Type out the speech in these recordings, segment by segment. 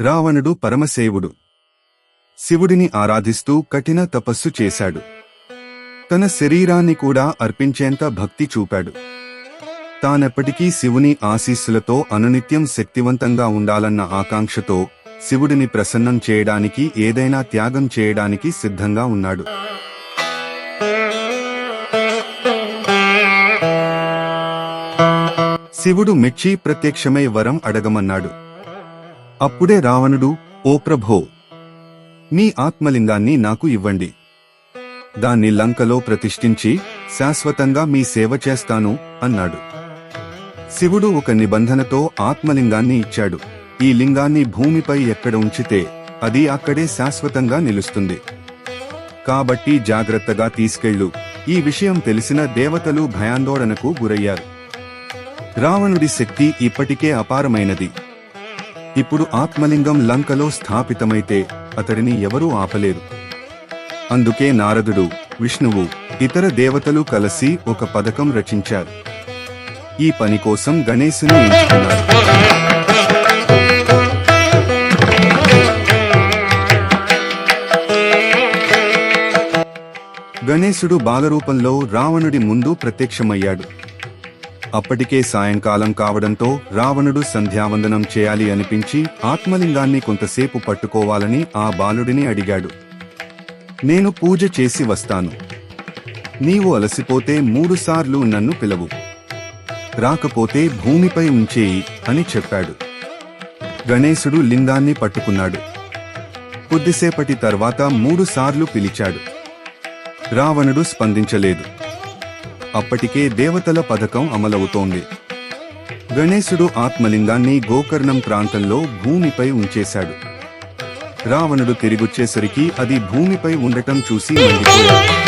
రావణుడు పరమసేవుడు. శివుడిని ఆరాధిస్తూ కఠిన తపస్సు చేశాడు. తన శరీరాన్ని కూడా అర్పించేంత భక్తి చూపాడు. తానెప్పటికీ శివుని ఆశీస్సులతో అనునిత్యం శక్తివంతంగా ఉండాలన్న ఆకాంక్షతో శివుడిని ప్రసన్నం చేయడానికి ఏదైనా త్యాగం చేయడానికి సిద్ధంగా ఉన్నాడు. శివుడు మెచ్చి ప్రత్యక్షమై వరం అడగమన్నాడు. అప్పుడే రావణుడు ఓ ప్రభో మీ ఆత్మలింగాన్ని నాకు ఇవ్వండి. దాన్ని లంకలో ప్రతిష్ఠించి శాశ్వతంగా మీ సేవ చేస్తాను అన్నాడు. శివుడు ఒక నిబంధనతో ఆత్మలింగాన్ని ఇచ్చాడు. ఈ లింగాన్ని భూమిపై ఎక్కడ ఉంచితే అది అక్కడే శాశ్వతంగా నిలుస్తుంది. కాబట్టి జాగ్రత్తగా తీసుకెళ్ళు. ఈ విషయం తెలిసిన దేవతలు భయాందోళనకు గురయ్యారు. రావణుడి శక్తి ఇప్పటికే అపారమైనది. ఇప్పుడు ఆత్మలింగం లంకలో స్థాపితమైతే అతడిని ఎవరూ ఆపలేరు. అందుకే నారదుడు విష్ణువు ఇతర దేవతలు కలిసి ఒక పథకం రచించారు. ఈ పని కోసం గణేశుని ఎంచుకున్నారు. గణేశుడు బాలరూపంలో రావణుడి ముందు ప్రత్యక్షమయ్యాడు. అప్పటికే సాయంకాలం కావడంతో రావణుడు సంధ్యావందనం చేయాలి అనిపించి ఆత్మలింగాన్ని కొంతసేపు పట్టుకోవాలని ఆ బాలుడిని అడిగాడు. నేను పూజ చేసి వస్తాను. నీవు అలసిపోతే మూడుసార్లు నన్ను పిలవు. రాకపోతే భూమిపై ఉంచేయి అని చెప్పాడు. గణేశుడు లింగాన్ని పట్టుకున్నాడు. కొద్దిసేపటి తర్వాత మూడుసార్లు పిలిచాడు. రావణుడు స్పందించలేదు. అప్పటికే దేవతల పథకం అమలవుతోంది. గణేశుడు ఆత్మలింగాన్ని గోకర్ణం ప్రాంతంలో భూమిపై ఉంచేశాడు. రావణుడు తిరిగొచ్చేసరికి అది భూమిపై ఉండటం చూసి మండిపోయాడు.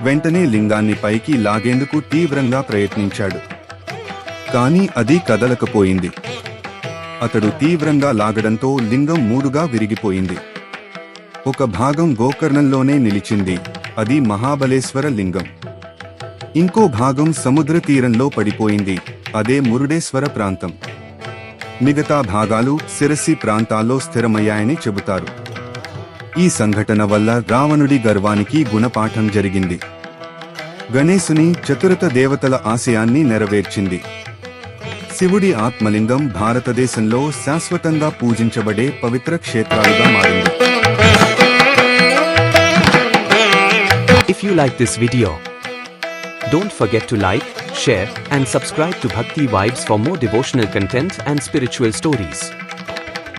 వెంటనే లింగాన్ని పైకి లాగేందుకు తీవ్రంగా ప్రయత్నించాడు. కానీ అది కదలకపోయింది. అతడు తీవ్రంగా లాగడంతో లింగం మూడుగా విరిగిపోయింది. ఒక భాగం గోకర్ణంలోనే నిలిచింది. అది మహాబలేశ్వర లింగం. ఇంకో భాగం సముద్ర తీరంలో పడిపోయింది. అదే మురుడేశ్వర ప్రాంతం. మిగతా భాగాలు శిరసి ప్రాంతాల్లో స్థిరమయ్యాయని చెబుతారు. ఈ సంఘటన వల్ల రావణుడి గర్వానికి గుణపాఠం జరిగింది. గణేశుని చతురత దేవతల ఆశయాన్ని నెరవేర్చింది. శివుడి ఆత్మలింగం భారతదేశంలో శాశ్వతంగా పూజించబడే పవిత్ర క్షేత్రాలుగా మారింది if you like this video don't forget to like share and subscribe to Bhakti vibes for more devotional content and spiritual stories